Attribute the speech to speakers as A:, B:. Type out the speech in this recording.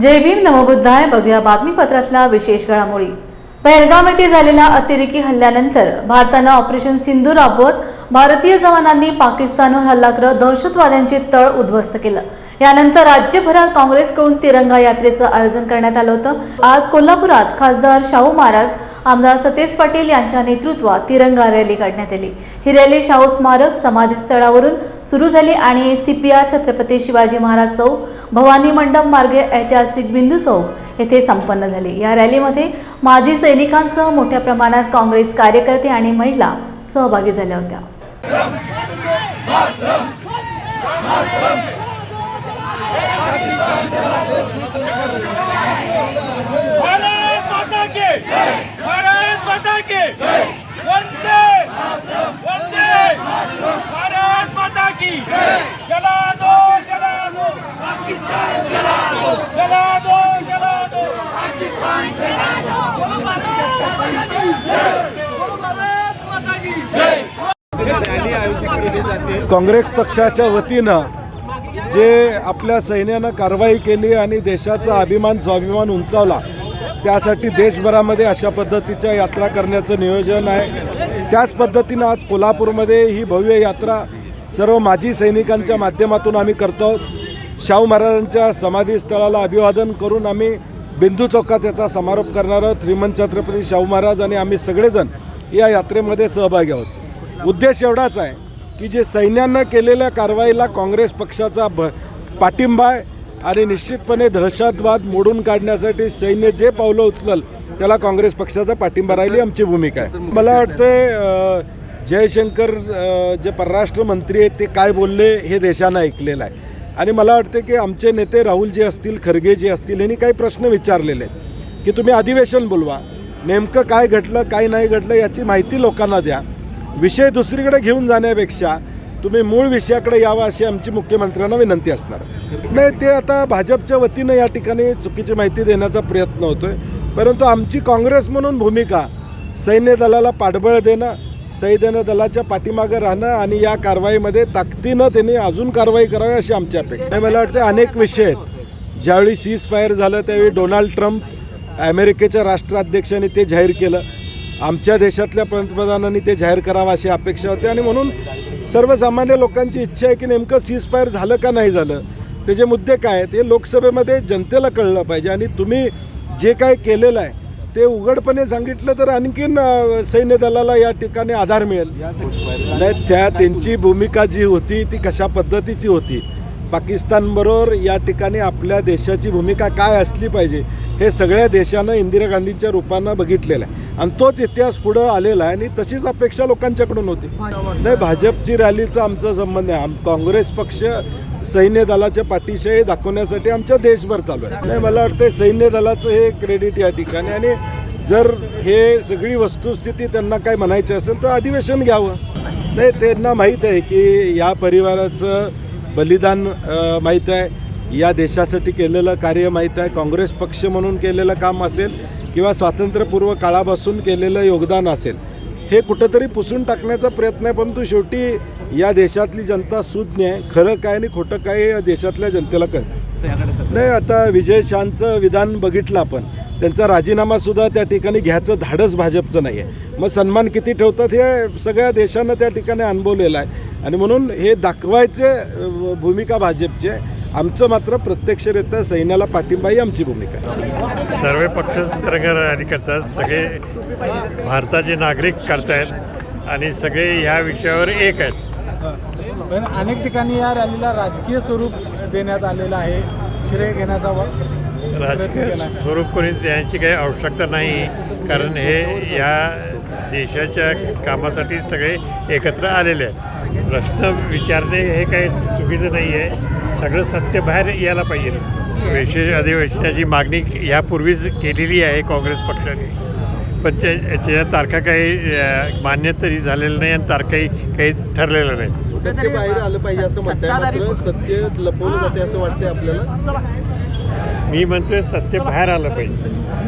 A: जय भीम नवबुद्धाय बघूया बातमीपत्रातल्या विशेष घडामोडी. पहलगाम येथे झालेल्या अतिरेकी हल्ल्यानंतर भारतानं ऑपरेशन सिंधू राबवत भारतीय जवानांनी पाकिस्तानवर हल्ला करत दहशतवाद्यांचे तळ उद्ध्वस्त केलं. यानंतर राज्यभरात काँग्रेसकडून तिरंगा यात्रेचं आयोजन करण्यात आलं होतं आज कोल्हापुरात खासदार शाहू महाराज आमदार सतेज पाटील यांच्या नेतृत्वात तिरंगा रॅली काढण्यात आली ही रॅली शाहू स्मारक समाधी स्थळावरून सुरू झाली आणि सीपीआर छत्रपती शिवाजी महाराज चौक भवानी मंडप मार्गे ऐतिहासिक बिंदू चौक येथे संपन्न झाली या रॅलीमध्ये माजी सैनिकांसह मोठ्या प्रमाणात काँग्रेस कार्यकर्ते आणि महिला सहभागी झाल्या होत्या
B: काँग्रेस पक्षाच्या वतीनं जे आपल्या सैन्यानं कारवाई केली आणि देशाचा अभिमान स्वाभिमान उंचावला त्यासाठी देशभरामध्ये अशा पद्धतीच्या यात्रा करण्याचं नियोजन आहे. त्याच पद्धतीनं आज कोल्हापूरमध्ये ही भव्य यात्रा सर्व माजी सैनिकांच्या माध्यमातून आम्ही करतो आहोत. शाहू महाराजांच्या समाधीस्थळाला अभिवादन करून आम्ही बिंदू चौकात याचा समारोप करणार आहोत. श्रीमंत छत्रपती शाहू महाराज आणि आम्ही सगळेजण या यात्रेमध्ये सहभागी आहोत. उद्देश एवढाच आहे की जे सैन्यानं केलेल्या कारवाईला काँग्रेस पक्षाचा भ पाठिंबा आहे आणि निश्चितपणे दहशतवाद मोडून काढण्यासाठी सैन्य जे पावलं उचलल त्याला काँग्रेस पक्षाचा पाठिंबा राहिली आमची भूमिका आहे. मला वाटतं जयशंकर जे परराष्ट्र मंत्री आहेत ते काय बोलले हे देशानं ऐकलेलं आहे. आणि मला वाटते की आमचे नेते राहुलजी असतील खरगे जे असतील यांनी काही प्रश्न विचारलेले आहेत. की तुम्ही अधिवेशन बोलवा. नेमकं काय घडलं काय नाही घडलं याची माहिती लोकांना द्या. विषय दुसरीकडे घेऊन जाण्यापेक्षा तुम्ही मूळ विषयाकडे यावा अशी आमची मुख्यमंत्र्यांना विनंती असणार. नाही ते आता भाजपच्या वतीनं या ठिकाणी चुकीची माहिती देण्याचा प्रयत्न होतोय. परंतु आमची काँग्रेस म्हणून भूमिका सैन्य दलाला पाठबळ देणं सैन्य दलाच्या पाठीमागं राहणं आणि या कारवाईमध्ये ताकदीनं त्यांनी अजून कारवाई करावी अशी आमची अपेक्षा मला वाटते अनेक विषय आहेत. ज्यावेळी सीज फायर झालं त्यावेळी डोनाल्ड ट्रम्प अमेरिकेच्या राष्ट्राध्यक्षांनी ते जाहीर केलं. आमच्या देशातल्या पंतप्रधानांनी ते जाहीर करावं अशी अपेक्षा होती. आणि म्हणून सर्वसामान्य लोकांची इच्छा आहे की नेमकं सीज फायर झालं का नाही झालं. त्याचे मुद्दे काय आहेत हे लोकसभेमध्ये जनतेला कळलं पाहिजे. आणि तुम्ही जे काय केलेलं आहे ते उघडपणे सांगितलं तर आणखीन सैन्य दलाला या ठिकाणी आधार मिळेल. नाही त्या त्यांची भूमिका जी होती ती कशा पद्धतीची होती? पाकिस्तानबरोबर या ठिकाणी आपल्या देशाची भूमिका काय असली पाहिजे हे सगळ्या देशानं इंदिरा गांधींच्या रूपानं बघितलेलं आहे. आणि तोच इतिहास पुढं आलेला आहे आणि तशीच अपेक्षा लोकांच्याकडून होती. नाही भाजपची रॅलीचा आमचा संबंध आहे. आम काँग्रेस पक्ष सैन्य दलाच्या पाठीशी हे दाखवण्यासाठी आमच्या देशभर चालू आहे. नाही मला वाटतं सैन्य दलाचं हे क्रेडिट या ठिकाणी आणि जर हे सगळी वस्तुस्थिती त्यांना काय म्हणायची असेल तर अधिवेशन घ्यावं. नाही त्यांना माहीत आहे की या परिवाराचं बलिदान माहीत आहे. या देशासाठी केलेलं कार्य माहीत आहे. काँग्रेस पक्ष म्हणून केलेलं काम असेल किंवा स्वातंत्र्यपूर्व काळापासून केलेलं योगदान असेल हे कुठंतरी पुसून टाकण्याचा प्रयत्न आहे. परंतु शेवटी या देशातली जनता सुज्ञ आहे. खरं काय आणि खोटं काय या देशातल्या जनतेला कळतं. नाही आता विजय शांतचं विधान बघितलं आपण. त्यांचा राजीनामासुद्धा त्या ठिकाणी घ्यायचं धाडस भाजपचं नाही आहे मग सन्मान किती ठेवतात हे सगळ्या देशानं त्या ठिकाणी अनुभवलेलं आहे. आणि म्हणून हे दाखवायचे भूमिका भाजपची आहे. आमचं मात्र प्रत्यक्षरित्या सैन्याला पाठिंबा ही आमची भूमिका आहे.
C: सर्व पक्ष करतात. सगळे भारताचे नागरिक करतायत आणि सगळे ह्या विषयावर एक आहेत.
D: पण अनेक ठिकाणी या रॅलीला राजकीय स्वरूप देण्यात आलेलं आहे. श्रेय घेण्याचा
C: राजकीय. स्वरूप कोणी देण्याची काही आवश्यकता नाही. कारण हे या देशाच्या कामासाठी सगळे एकत्र आलेले आहेत. प्रश्न विचारणे हे काही चुकीचं नाही आहे सगळं सत्य बाहेर यायला पाहिजे. विशेष अधिवेशनाची मागणी यापूर्वीच केलेली आहे काँग्रेस पक्षाने. पण त्या त्याच्या तारखा काही मान्य तरी झालेलं नाही आणि तारखाही काही ठरलेलं नाही
B: सत्य बाहेर आलं पाहिजे असं म्हणताय मात्र सत्य लपवलं जाते असं वाटतंय आपल्याला?
C: मी म्हणतोय सत्य बाहेर आलं पाहिजे.